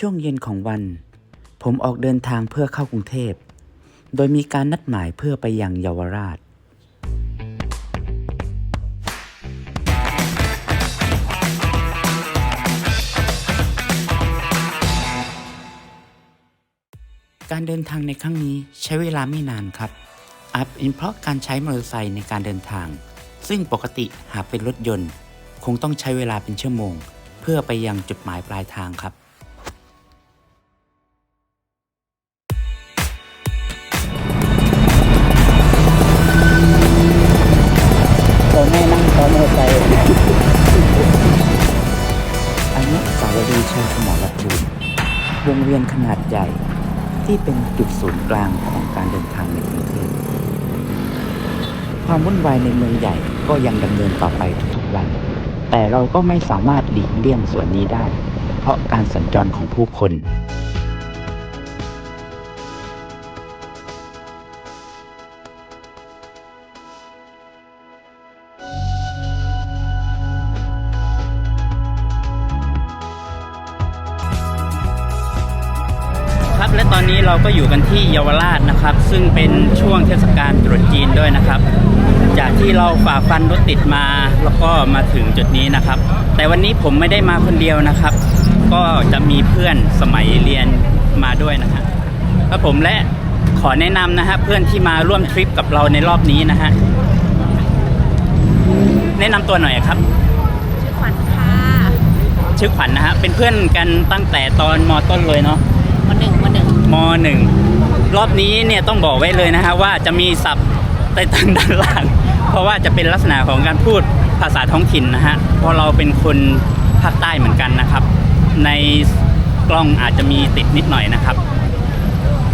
ช่วงเย็นของวัน ผมออกเดินทางเพื่อเข้ากรุงเทพ โดยมีการนัดหมายเพื่อไปยังเยาวราช การเดินทางในครั้งนี้ใช้เวลาไม่นานครับอาจเป็นเพราะการใช้มอเตอร์ไซค์ในการเดินทาง ซึ่งปกติหากเป็นรถยนต์ คงต้องใช้เวลาเป็นชั่วโมง เพื่อไปยังจุดหมายปลายทางครับ วงเวียนขนาดใหญ่ที่เป็นจุดศูนย์กลางของการเดินทางในกรุงเทพความวุ่นวายในเมืองใหญ่ก็ยังดำเนินต่อไปทุกๆวัน แต่เราก็ไม่สามารถหลีกเลี่ยงส่วนนี้ได้ เพราะการสัญจรของผู้คน อนนี้เราก็อยู่กันที่เยาวราชนะครับ ซึ่งเป็นช่วงเทศกาลตรุษจีนด้วยนะครับ จากที่เราฝ่าฟันรถติดมาแล้วก็มาถึงจุดนี้นะครับ แต่วันนี้ผมไม่ได้มาคนเดียวนะครับ ก็จะมีเพื่อนสมัยเรียนมาด้วยนะฮะครับผมและขอแนะนำนะฮะเพื่อนที่มาร่วมทริปกับเราในรอบนี้นะฮะแนะนำตัวหน่อยครับ ชื่อขวัญค่ะ ชื่อขวัญนะฮะเป็นเพื่อนกันตั้งแต่ตอนมต้นเลยเนาะ มหนึ่งรอบนี้เนี่ยต้องบอกไว้เลยนะฮะว่าจะมีศัพท์ใต้ตังด้านล่าง เพราะว่าจะเป็นลักษณะของการพูดภาษาท้องถิ่นนะฮะเพราะเราเป็นคนภาคใต้เหมือนกันนะครับ ในกล้องอาจจะมีติดนิดหน่อยนะครับ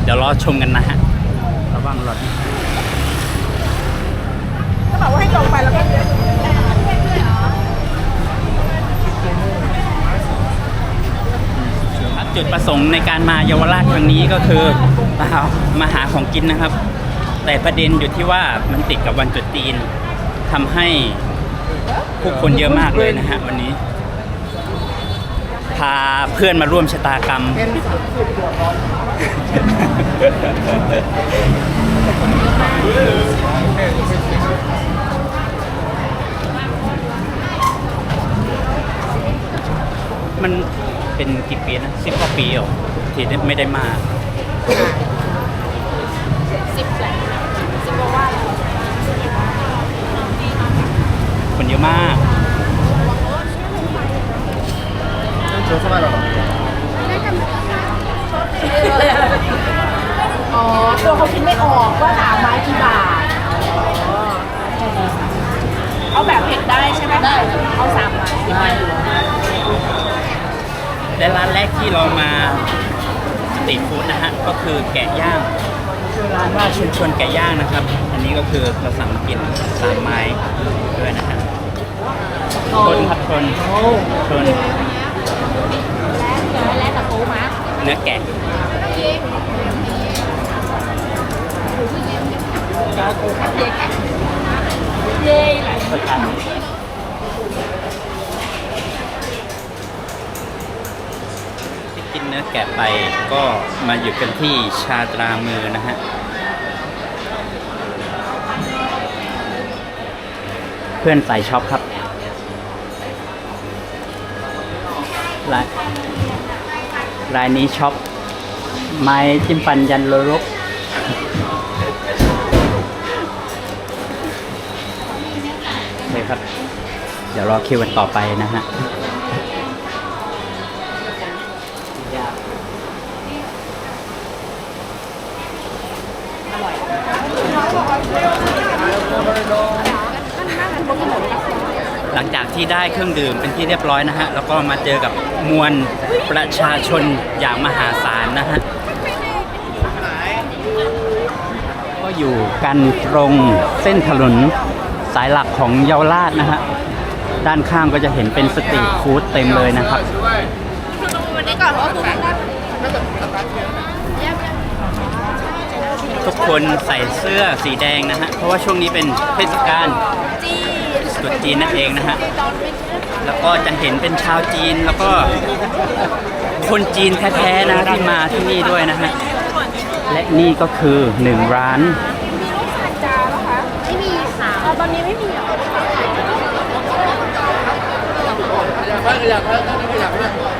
เดี๋ยวรอชมกันนะฮะระวังรถ ก็บอกว่าให้ตรงไปแล้วก็ จุดประสงค์ในการมาเยาวราชครั้งนี้ก็คือมามาหาของกินนะครับ แต่ประเด็นอยู่ที่ว่ามันติดกับวันจุดจีนทำให้ผู้คนเยอะมากเลยนะฮะวันนี้ พาเพื่อนมาร่วมชะตากรรมมันเป็น กี่ปีนะสิบกว่าปีเหรอที่ไม่ได้มาสิบแหละสิบกว่าว่าแล้วคนเยอะมากอ๋อ และร้านแรกที่เรามาสตรีทฟู้ดนะฮะก็คือแกะย่างชื่อร้านว่าชุมชนแกะย่างนะครับ อันนี้ก็คือเราสั่งมากินสามไม้ด้วยนะฮะชนครับชนชนและและตะโพมาเนื้อแกะเย้แหลินเนื้อแกะไปก็มาอยู่กันที่ชาตรามือนะฮะ เพื่อนสายช็อปครับรายรายนี้ช็อปไม้จิ้มฟันยันโลรกโอเคครับ เดี๋ยวรอคิวกันต่อไปนะฮะ หลังจากที่ได้เครื่องดื่มเป็นที่เรียบร้อยนะฮะ แล้วก็มาเจอกับมวลประชาชนอย่างมหาศาลนะฮะ ก็อยู่กันตรงเส้นถนนสายหลักของเยาวราชนะฮะ ด้านข้างก็จะเห็นเป็นสตรีทฟู้ดเต็มเลยนะครับ วันนี้ก่อนเพราะว่าคุณได้ทุกคนใส่เสื้อสีแดงนะฮะ เพราะว่าช่วงนี้เป็นเทศกาล จีตรุษจีนนั่นเองนะฮะ ตอนเป็นแล้วก็จะเห็นเป็นชาวจีนแล้วก็ คนจีนแท้ๆนะที่มาที่นี่ด้วยนะฮะ และนี่ก็คือหนึ่งร้านไม่มีค่ะตอนนี้ไม่มีหรอจาก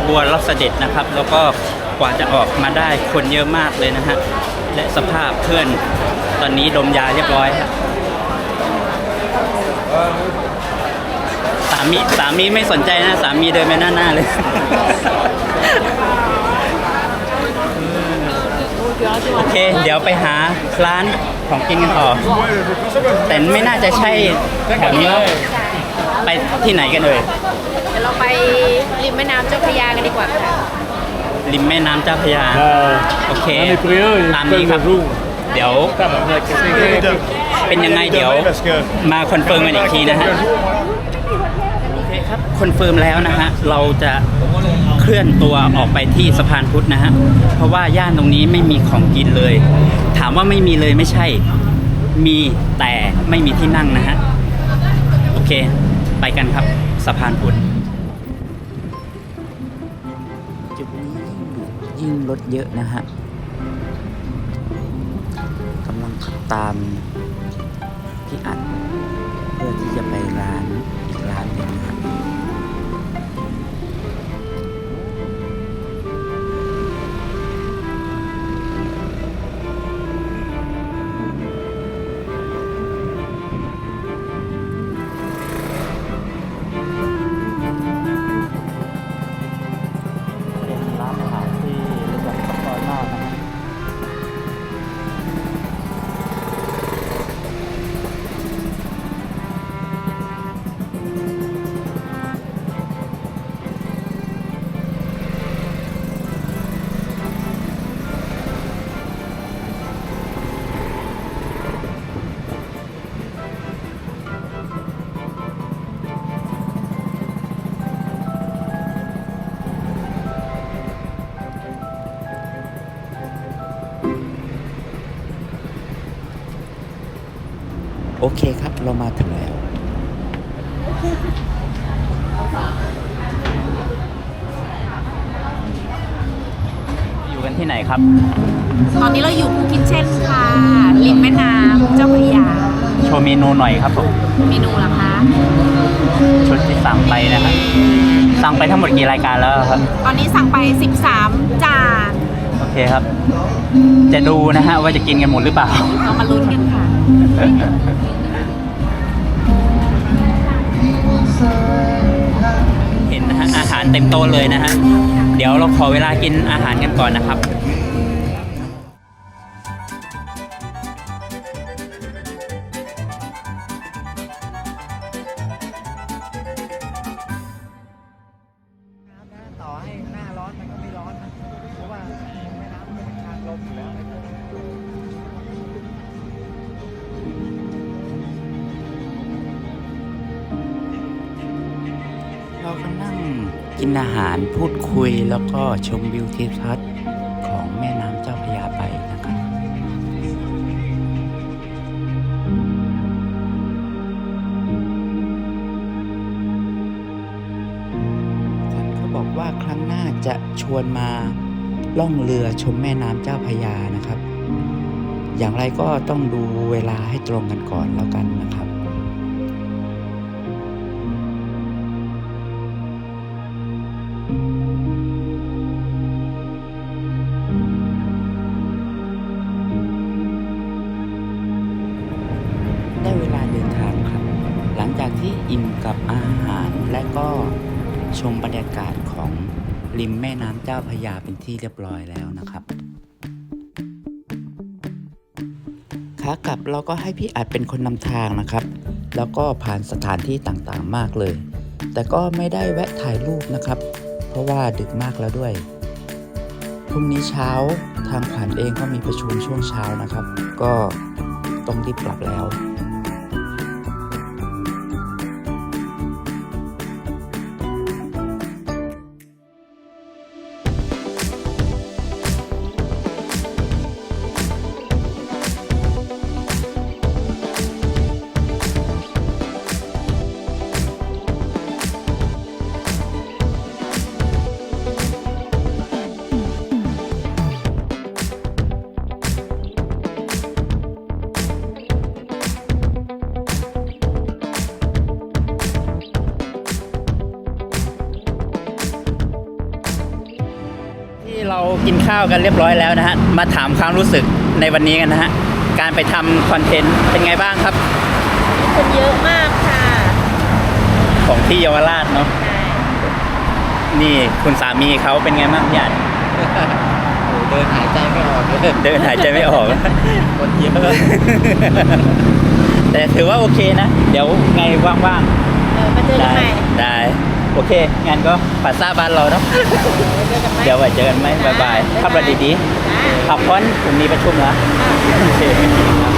ขบวนรับเสด็จนะครับ แล้วก็กว่าจะออกมาได้คนเยอะมากเลยนะฮะและสภาพเพื่อนตอนนี้ดมยาเรียบร้อยครับสามีสามีไม่สนใจนะสามีเดินไปหน้าหน้าเลยโอเค เดี๋ยวไปหาร้านของกินกันต่อแต่ไม่น่าจะใช่แถวนี้ ไปที่ไหนกันเลยเดี๋ยวเราไปริมแม่น้ำเจ้าพระยากันดีกว่าค่ะริมแม่น้ำเจ้าพระยาโอเค On est prêt, il ตามนี้ครับ jour. เดี๋ยวเป็นยังไงเดี๋ยวมาคอนเฟิร์มกันอีกทีนะฮะ โอเคครับคอนเฟิร์มแล้วนะฮะ เราจะเคลื่อนตัวออกไปที่สะพานพุทธนะฮะ เพราะว่าย่านตรงนี้ไม่มีของกินเลย ถามว่าไม่มีเลยไม่ใช่ มีแต่ไม่มีที่นั่งนะฮะ โอเค ไปกันครับสะพานพุทธจุดนี้ยิ่งรถเยอะนะฮะกำลังขับตามพี่อัด โอเคครับเรามาถึงแล้ว อยู่กันที่ไหนครับ ตอนนี้เราอยู่ภูคิทเช่นค่ะริมแม่น้ำเจ้าพระยาโชว์เมนูหน่อยครับผมเมนูเหรอคะ ชุดที่สั่งไปนะครับ สั่งไปทั้งหมดกี่รายการแล้วครับ ตอนนี้สั่งไป 13 จาน โอเคครับ จะดูนะฮะว่าจะกินกันหมดหรือเปล่า เรามาลุ้นกันค่ะ เห็นนะฮะอาหารเต็มโต๊ะเลยนะฮะ เดี๋ยวเราขอเวลากินอาหารกันก่อนนะครับ กินอาหารพูดคุยแล้วก็ชมวิวทิวทัศน์ของแม่น้ำเจ้าพระยาไปนะครับขวัญเขาบอกว่าครั้งหน้าจะชวนมาล่องเรือชมแม่น้ำเจ้าพระยานะครับ อย่างไรก็ต้องดูเวลาให้ตรงกันก่อนแล้วกันนะครับ ชมบรรยากาศของริมแม่น้ำเจ้าพระยาเป็นที่เรียบร้อยแล้วนะครับขากลับเราก็ให้พี่อัดเป็นคนนำทางนะครับ แล้วก็ผ่านสถานที่ต่างๆมากเลย แต่ก็ไม่ได้แวะถ่ายรูปนะครับ เพราะว่าดึกมากแล้วด้วยพรุ่งนี้เช้าทางขวัญเองก็มีประชุมช่วงเช้านะครับ ก็ต้องรีบกลับแล้ว เรากินข้าวกันเรียบร้อยแล้วนะฮะ มาถามความรู้สึกในวันนี้กันนะฮะ การไปทำคอนเทนต์เป็นไงบ้างครับ คนเยอะมากค่ะของที่เยาวราชเนาะใช่นี่คุณสามีเขาเป็นไงบ้างพี่อัดโอ้เดินหายใจไม่ออกเลยเดินหายใจไม่ออก คนเยอะ แต่ถือว่าโอเคนะ เดี๋ยวไงว่างเออมาเจอๆกันได้ใหม่ได้ โอเคงั้นก็ภาษาบ้านเราเนาะเจอกันใหม่เดี๋ยวไว้เจอกันไหมบ๊ายบายขับรถดีจ้าๆขับพ้นผมมีประชุมแล้วโอเค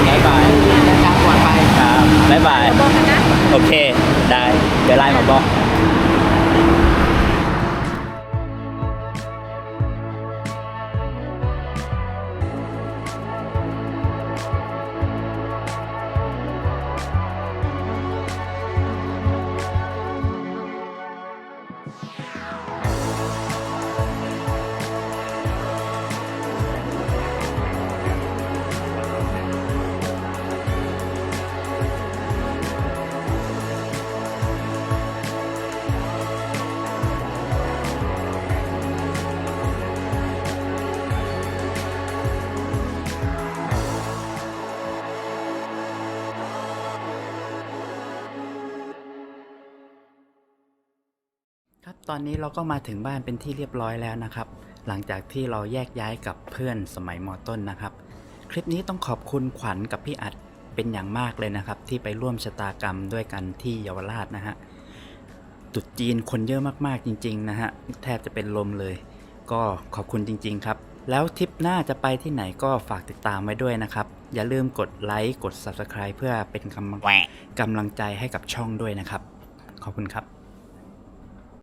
บ๊ายบายเดินทางปลอดภัยครับบ๊ายบายเดี๋ยวบอกกันนะโอเค ได้ เดี๋ยวไลน์มาบอก ตอนนี้เราก็มาถึงบ้านเป็นที่เรียบร้อยแล้วนะครับ หลังจากที่เราแยกย้ายกับเพื่อนสมัยมอต้นนะครับ คลิปนี้ต้องขอบคุณขวัญกับพี่อัดเป็นอย่างมากเลยนะครับ ที่ไปร่วมชะตากรรมด้วยกันที่เยาวราชนะฮะตุดจีนคนเยอะมากๆจริงๆนะฮะแทบจะเป็นลมเลย ก็ขอบคุณจริง ๆ ครับ แล้วทริปหน้าจะไปที่ไหนก็ฝากติดตามไว้ด้วยนะครับ อย่าลืมกดไลค์กด Subscribe เพื่อเป็นกำกำลังใจให้กับช่องด้วยนะครับ ขอบคุณครับ